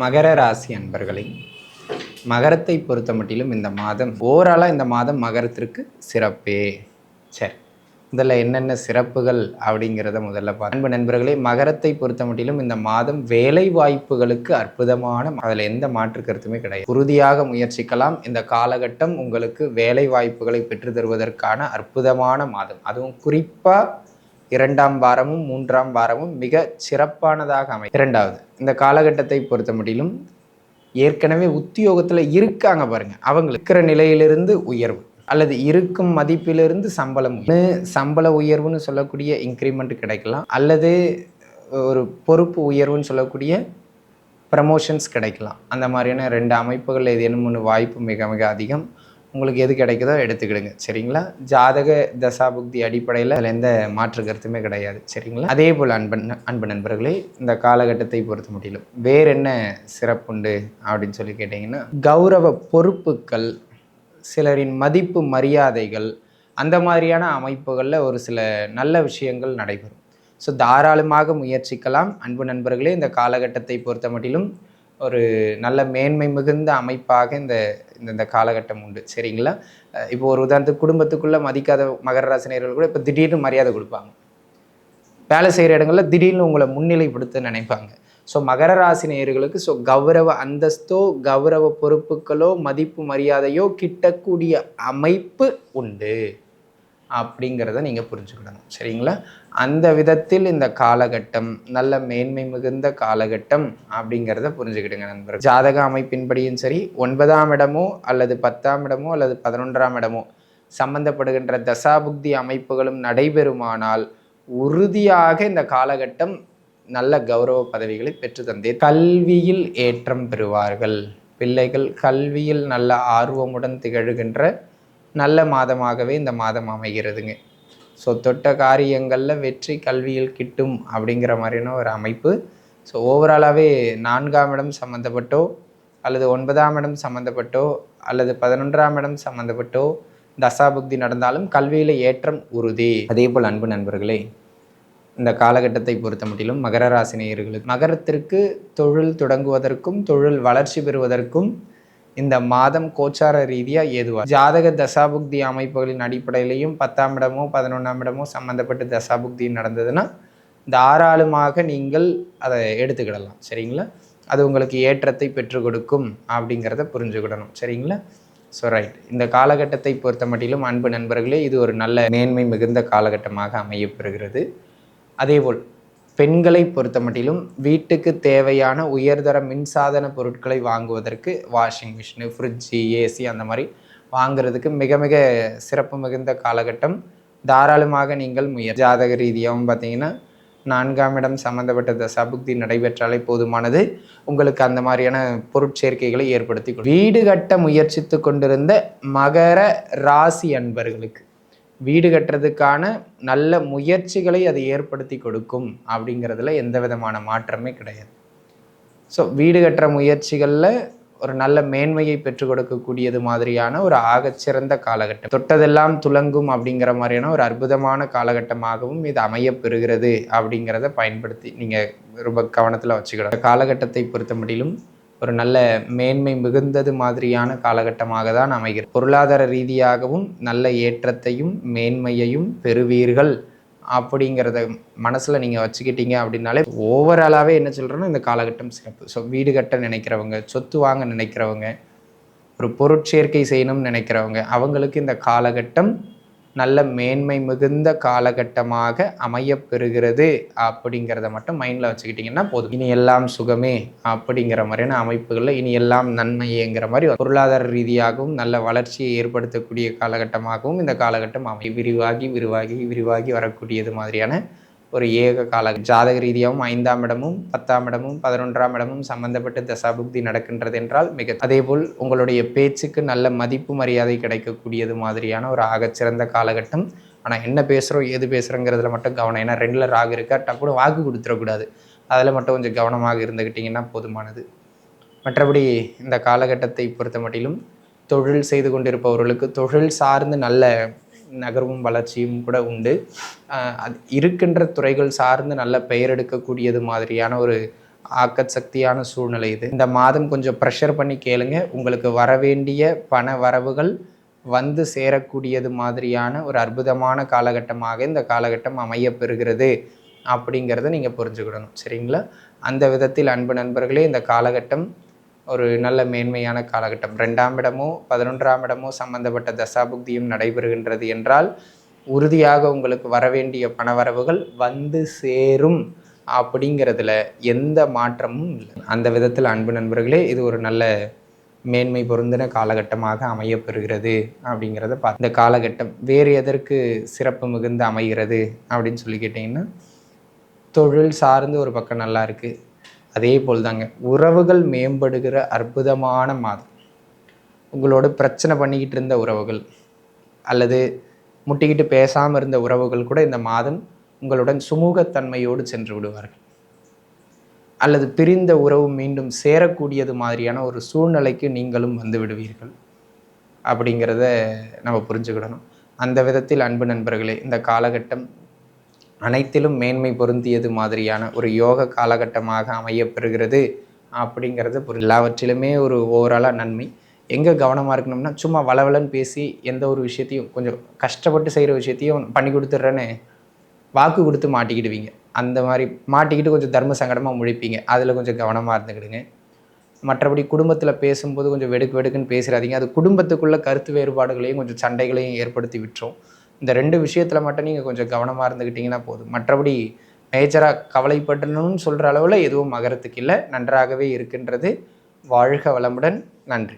மகர ராசி அன்பர்களை மகரத்தை பொறுத்த மட்டிலும் இந்த மாதம் ஓவராலாக இந்த மாதம் மகரத்திற்கு சிறப்பே. சரி முதல்ல என்னென்ன சிறப்புகள் அப்படிங்கிறத முதல்ல அன்பு நண்பர்களே மகரத்தை பொறுத்த மட்டிலும் இந்த மாதம் வேலை வாய்ப்புகளுக்கு அற்புதமான அதில் எந்த மாற்று கருத்துமே கிடையாது. உறுதியாக முயற்சிக்கலாம். இந்த காலகட்டம் உங்களுக்கு வேலை வாய்ப்புகளை பெற்று தருவதற்கான அற்புதமான மாதம். அதுவும் குறிப்பாக இரண்டாம் வாரமும் மூன்றாம் வாரமும் மிக சிறப்பானதாக அமை இரண்டாவது இந்த காலகட்டத்தை பொறுத்த மட்டிலும் ஏற்கனவே உத்தியோகத்தில் இருக்காங்க பாருங்க. அவங்க இருக்கிற நிலையிலிருந்து உயர்வு அல்லது இருக்கும் மதிப்பிலிருந்து சம்பளம் சம்பள உயர்வுன்னு சொல்லக்கூடிய இன்க்ரிமெண்ட் கிடைக்கலாம் அல்லது ஒரு பொறுப்பு உயர்வுன்னு சொல்லக்கூடிய ப்ரமோஷன்ஸ் கிடைக்கலாம். அந்த மாதிரியான ரெண்டு அமைப்புகள் ஏதேனும் ஒன்று வாய்ப்பு மிக மிக அதிகம். உங்களுக்கு எது கிடைக்குதோ எடுத்துக்கிடுங்க. சரிங்களா? ஜாதக தசாபுக்தி அடிப்படையில் அதில் எந்த மாற்று கருத்துமே கிடையாது. சரிங்களா? அதே போல் அன்பன் அன்பு நண்பர்களே இந்த காலகட்டத்தை பொறுத்த முடியல. வேற என்ன சிறப்புண்டு அப்படின்னு சொல்லி கேட்டிங்கன்னா கௌரவ பொறுப்புகள் சிலரின் மதிப்பு மரியாதைகள் அந்த மாதிரியான அமைப்புகளில் ஒரு சில நல்ல விஷயங்கள் நடைபெறும். ஸோ தாராளமாக முயற்சிக்கலாம். அன்பு நண்பர்களே இந்த காலகட்டத்தை பொறுத்த மட்டிலும் ஒரு நல்ல மேன்மை மிகுந்த அமைப்பாக இந்த இந்தந்த காலகட்டம் உண்டு. சரிங்களா? இப்போ ஒரு உதாரணத்துக்கு குடும்பத்துக்குள்ளே மதிக்காத மகர ராசினியர்கள் கூட இப்போ திடீர்னு மரியாதை கொடுப்பாங்க. வேலை செய்கிற இடங்களில் திடீர்னு உங்களை முன்னிலைப்படுத்த நினைப்பாங்க. ஸோ மகர ராசி நேயர்களுக்கு ஸோ கௌரவ அந்தஸ்தோ கௌரவ பொறுப்புகளோ மதிப்பு மரியாதையோ கிட்டக்கூடிய அமைப்பு உண்டு. அப்படிங்கிறத நீங்கள் புரிஞ்சுக்கிடணும். சரிங்களா? அந்த விதத்தில் இந்த காலகட்டம் நல்ல மேன்மை மிகுந்த காலகட்டம் அப்படிங்கிறத புரிஞ்சுக்கிடுங்க நண்பர்கள். ஜாதக அமைப்பின்படியும் சரி ஒன்பதாம் இடமோ அல்லது பத்தாம் இடமோ அல்லது பதினொன்றாம் இடமோ சம்பந்தப்படுகின்ற தசாபுக்தி அமைப்புகளும் நடைபெறுமானால் உறுதியாக இந்த காலகட்டம் நல்ல கௌரவ பதவிகளை பெற்று தந்தே கல்வியில் ஏற்றம் பெறுவார்கள். பிள்ளைகள் கல்வியில் நல்ல ஆர்வமுடன் திகழ்கின்ற நல்ல மாதமாகவே இந்த மாதம் அமைகிறதுங்க. ஸோ தொட்ட காரியங்களில் வெற்றி கல்வியில் கிட்டும் அப்படிங்கிற மாதிரியான ஒரு அமைப்பு. ஸோ ஓவராலாகவே நான்காம் இடம் சம்மந்தப்பட்டோ அல்லது ஒன்பதாம் இடம் சம்மந்தப்பட்டோ அல்லது பதினொன்றாம் இடம் சம்மந்தப்பட்டோ தசாபுக்தி நடந்தாலும் கல்வியில் ஏற்றம் உறுதி. அதே போல் அன்பு நண்பர்களே இந்த காலகட்டத்தை பொறுத்த மட்டிலும் மகர ராசினியர்களுக்கு மகரத்திற்கு தொழில் தொடங்குவதற்கும் தொழில் வளர்ச்சி பெறுவதற்கும் இந்த மாதம் கோச்சார ரீதியாக ஏதுவா? ஜாதக தசாபுக்தி அமைப்புகளின் அடிப்படையிலையும் பத்தாம் இடமோ பதினொன்றாம் இடமோ சம்மந்தப்பட்டு தசாபுக்தி நடந்ததுன்னா தாராளமாக நீங்கள் அதை எடுத்துக்கிடலாம். சரிங்களா? அது உங்களுக்கு ஏற்றத்தை பெற்றுக் கொடுக்கும் அப்படிங்கிறத புரிஞ்சுக்கிடணும். சரிங்களா? ஸோ ரைட் இந்த காலகட்டத்தை பொறுத்த மட்டிலும் அன்பு நண்பர்களே இது ஒரு நல்ல மேன்மை மிகுந்த காலகட்டமாக அமையப்பெறுகிறது அதேபோல் பெண்களை பொறுத்த மட்டிலும் வீட்டுக்கு தேவையான உயர்தர மின்சாதன பொருட்களை வாங்குவதற்கு வாஷிங் மிஷினு ஃப்ரிட்ஜு ஏசி அந்த மாதிரி வாங்குறதுக்கு மிக மிக சிறப்பு மிகுந்த காலகட்டம். தாராளமாக நீங்கள் முயற் ஜாதக ரீதியாகவும் பார்த்தீங்கன்னா நான்காம் இடம் சம்பந்தப்பட்ட தசாபுக்தி நடைபெற்றாலே போதுமானது. உங்களுக்கு அந்த மாதிரியான பொருட்சேர்க்கைகளை ஏற்படுத்தி வீடு கட்ட முயற்சித்து கொண்டிருந்த மகர ராசி அன்பர்களுக்கு. வீடு கட்டுறதுக்கான நல்ல முயற்சிகளை அது ஏற்படுத்தி கொடுக்கும் அப்படிங்கிறதுல எந்த விதமான மாற்றமே கிடையாது. ஸோ வீடு கட்டுற முயற்சிகளில் ஒரு நல்ல மேன்மையை பெற்றுக் கொடுக்கக்கூடியது மாதிரியான ஒரு ஆகச்சிறந்த காலகட்டம். தொட்டதெல்லாம் துலங்கும் அப்படிங்கிற மாதிரியான ஒரு அற்புதமான காலகட்டமாகவும் இது அமையப்பெறுகிறது அப்படிங்கிறத பயன்படுத்தி நீங்கள் ரொம்ப கவனத்தில் வச்சுக்கணும். காலகட்டத்தை பொறுத்த முடியலும் ஒரு நல்ல மேன்மை மிகுந்தது மாதிரியான காலகட்டமாக தான் அமைகிறது. பொருளாதார ரீதியாகவும் நல்ல ஏற்றத்தையும் மேன்மையையும் பெறுவீர்கள் அப்படிங்கிறத மனசில் நீங்கள் வச்சுக்கிட்டீங்க அப்படின்னாலே ஓவராலாகவே என்ன சொல்கிறேன்னா இந்த காலகட்டம் சிறப்பு. ஸோ வீடு கட்ட நினைக்கிறவங்க சொத்து வாங்க நினைக்கிறவங்க ஒரு பொருட்சேர்க்கை செய்யணும்னு நினைக்கிறவங்க அவங்களுக்கு இந்த காலகட்டம் நல்ல மேன்மை மிகுந்த காலகட்டமாக அமையப்பெறுகிறது அப்படிங்கிறத மட்டும் மைண்டில் வச்சுக்கிட்டிங்கன்னா போதும். இனி எல்லாம் சுகமே அப்படிங்கிற மாதிரியான அமைப்புகளில் இனி எல்லாம் நன்மையேங்கிற மாதிரி பொருளாதார ரீதியாகவும் நல்ல வளர்ச்சியை ஏற்படுத்தக்கூடிய காலகட்டமாகவும் இந்த காலகட்டம் அமை விரிவாகி விரிவாகி விரிவாகி வரக்கூடியது மாதிரியான ஒரு ஏக கால ஜாதக ரீதியாகவும் ஐந்தாம் இடமும் பத்தாம் இடமும் பதினொன்றாம் இடமும் சம்பந்தப்பட்டு தசாபுக்தி நடக்கின்றது என்றால் மிக அதேபோல் உங்களுடைய பேச்சுக்கு நல்ல மதிப்பு மரியாதை கிடைக்கக்கூடியது மாதிரியான ஒரு ஆகச்சிறந்த காலகட்டம். ஆனால் என்ன பேசுகிறோம் ஏது பேசுகிறோங்கிறதுல மட்டும் கவனம். ஏன்னா ரெண்டில் ராகு இருக்கா கூட வாக்கு கொடுத்துடக்கூடாது. அதில் மட்டும் கொஞ்சம் கவனமாக இருந்துக்கிட்டிங்கன்னா போதுமானது. மற்றபடி இந்த காலகட்டத்தை பொறுத்த மட்டிலும் தொழில் செய்து கொண்டிருப்பவர்களுக்கு தொழில் சார்ந்து நல்ல நகர்வும் வளர்ச்சியும் கூட உண்டு. அது இருக்கின்ற துறைகள் சார்ந்து நல்ல பெயர் எடுக்கக்கூடியது மாதிரியான ஒரு ஆக்கசக்தியான சூழ்நிலை இது. இந்த மாதம் கொஞ்சம் ப்ரெஷர் பண்ணி கேளுங்க. உங்களுக்கு வரவேண்டிய பண வரவுகள் வந்து சேரக்கூடியது மாதிரியான ஒரு அற்புதமான காலகட்டமாக இந்த காலகட்டம் அமையப்பெறுகிறது அப்படிங்கிறத நீங்கள் புரிஞ்சுக்கிடணும். சரிங்களா? அந்த விதத்தில் அன்பு நண்பர்களே இந்த காலகட்டம் ஒரு நல்ல மேன்மையான காலகட்டம். ரெண்டாம் இடமோ பதினொன்றாம் இடமோ சம்பந்தப்பட்ட தசாபுக்தியும் நடைபெறுகின்றது என்றால் உறுதியாக உங்களுக்கு வரவேண்டிய பணவரவுகள் வந்து சேரும் அப்படிங்கிறதுல எந்த மாற்றமும் இல்லை. அந்த விதத்தில் அன்பு நண்பர்களே இது ஒரு நல்ல மேன்மை பொருந்தின காலகட்டமாக அமையப்பெறுகிறது அப்படிங்கிறத பார்த்து இந்த காலகட்டம் வேறு எதற்கு சிறப்பு மிகுந்து அமைகிறது அப்படின்னு சொல்லி கேட்டிங்கன்னா தொழில் சார்ந்து ஒரு பக்கம் நல்லா இருக்குது அதே போல் தாங்க உறவுகள் மேம்படுகிற அற்புதமான மாதம். உங்களோட பிரச்சனை பண்ணிக்கிட்டு இருந்த உறவுகள் அல்லது முட்டிக்கிட்டு பேசாமல் இருந்த உறவுகள் கூட இந்த மாதம் உங்களுடன் சுமூகத்தன்மையோடு சென்று விடுவார்கள். அல்லது பிரிந்த உறவு மீண்டும் சேரக்கூடியது மாதிரியான ஒரு சூழ்நிலைக்கு நீங்களும் வந்து விடுவீர்கள். அப்படிங்கிறத நம்ம புரிஞ்சுக்கிடணும். அந்த விதத்தில் அன்பு நண்பர்களே இந்த காலகட்டம் அனைத்திலும் மேன்மை பொருந்தியது மாதிரியான ஒரு யோக காலகட்டமாக அமையப்பெறுகிறது அப்படிங்கிறது ஒரு எல்லாவற்றிலுமே ஒரு ஓவராலாக நன்மை. எங்கே கவனமாக இருக்கணும்னா சும்மா வளவலன்னு பேசி எந்த ஒரு விஷயத்தையும் கொஞ்சம் கஷ்டப்பட்டு செய்கிற விஷயத்தையும் பண்ணி கொடுத்துட்றேன்னு வாக்கு கொடுத்து மாட்டிக்கிடுவீங்க. அந்த மாதிரி மாட்டிக்கிட்டு கொஞ்சம் தர்ம சங்கடமாக முழிப்பீங்க. அதில் கொஞ்சம் கவனமாக இருந்துக்கிடுங்க. மற்றபடி குடும்பத்தில் பேசும்போது கொஞ்சம் வெடுக்கு வெடுக்குன்னு பேசுகிறாதீங்க அது குடும்பத்துக்குள்ள கருத்து வேறுபாடுகளையும் கொஞ்சம் சண்டைகளையும் ஏற்படுத்தி விட்டுரும். இந்த ரெண்டு விஷயத்தில் மட்டும் நீங்கள் கொஞ்சம் கவனமாக இருந்துக்கிட்டிங்கன்னா போதும். மற்றபடி மேஜராக கவலைப்படணும்னு சொல்கிற அளவில் எதுவும் மகரத்துக்கு இல்லை. நன்றாகவே இருக்கின்றது. வாழ்க வளமுடன். நன்றி.